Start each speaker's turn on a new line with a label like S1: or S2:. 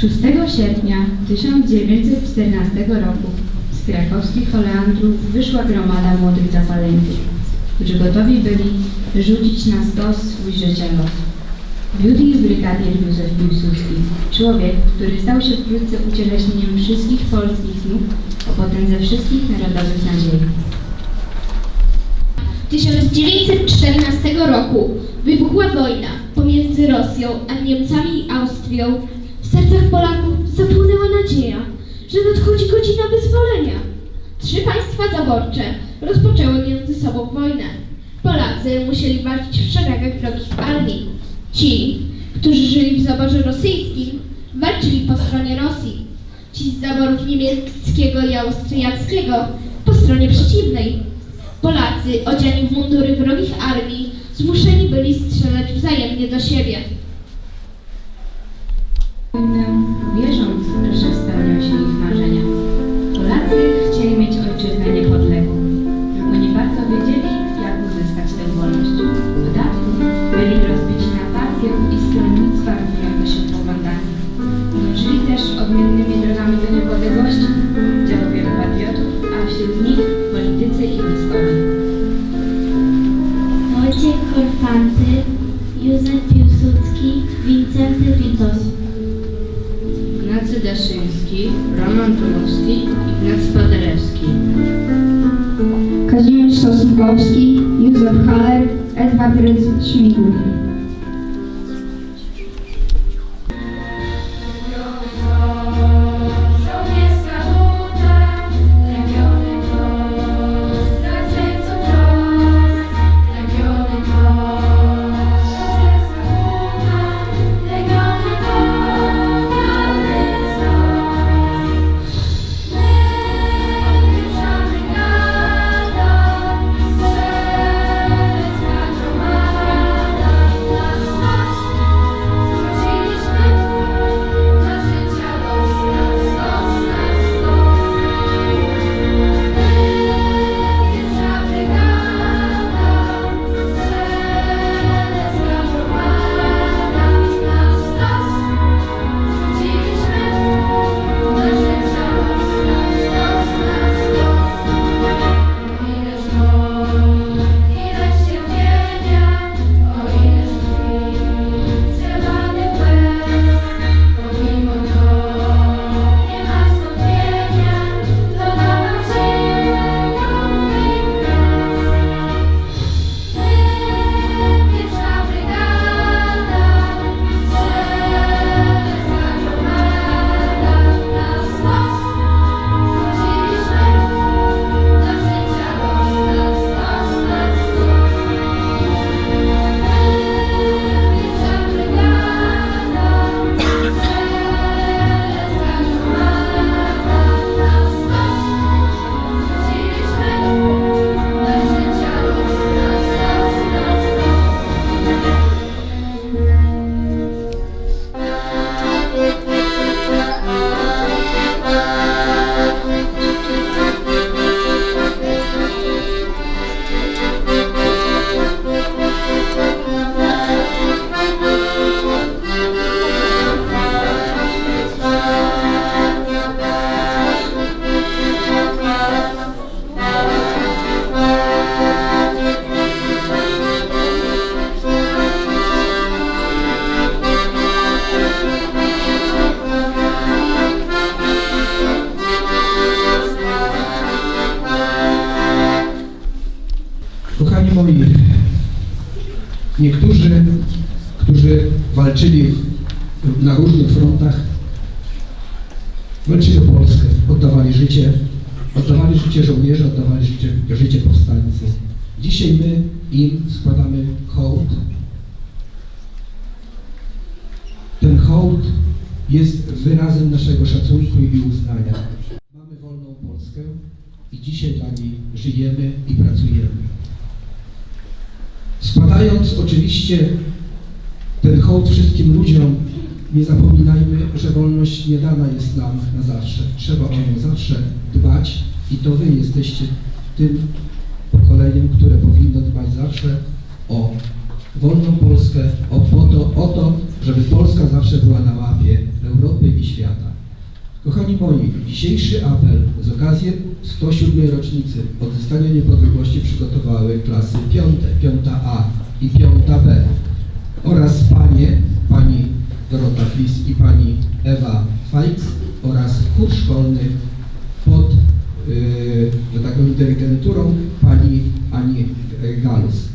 S1: 6 sierpnia 1914 roku z krakowskich oleandrów wyszła gromada młodych zapaleńców, którzy gotowi byli rzucić na stos swój życiolos. Wiódł ich brygadier Józef Piłsudski, człowiek, który stał się wkrótce ucieleśnieniem wszystkich polskich snów o potędze wszystkich narodowych nadziei.
S2: 1914 roku wybuchła wojna pomiędzy Rosją a Niemcami i Austrią. W sercach Polaków zapłonęła nadzieja, że nadchodzi godzina wyzwolenia. Trzy państwa zaborcze rozpoczęły między sobą wojnę. Polacy musieli walczyć w szeregach wrogich armii. Ci, którzy żyli w zaborze rosyjskim, walczyli po stronie Rosji. Ci z zaborów niemieckiego i austriackiego po stronie przeciwnej. Polacy, odziani w mundury wrogich armii, zmuszeni byli strzelać wzajemnie do siebie.
S3: Józef Piłsudski, Wincenty Witos.
S1: Ignacy Daszyński, Roman Tumowski, Ignacy Paderewski.
S4: Kazimierz Sosnkowski, Józef Haller, Edward Rydz-Śmigły.
S5: Niektórzy, którzy walczyli na różnych frontach, walczyli o Polskę, oddawali życie, oddawali życie żołnierze, oddawali życie, życie powstańcy. Dzisiaj my im składamy hołd. Ten hołd jest wyrazem naszego szacunku i uznania. Mamy wolną Polskę i dzisiaj dla niej żyjemy i pracujemy. Składając oczywiście ten hołd wszystkim ludziom, nie zapominajmy, że wolność nie dana jest nam na zawsze. Trzeba o nią zawsze dbać i to Wy jesteście tym pokoleniem, które powinno dbać zawsze o wolną Polskę, o, to, o to, żeby Polska zawsze była na mapie Europy i świata. Kochani moi, dzisiejszy apel z okazji 107. rocznicy odzyskania niepodległości przygotowały klasy 5, 5A i 5B oraz panie, pani Dorota Flis i pani Ewa Fajc oraz chór szkolny pod, yy, że tak powiem, dyrygenturą pani Ani Galus.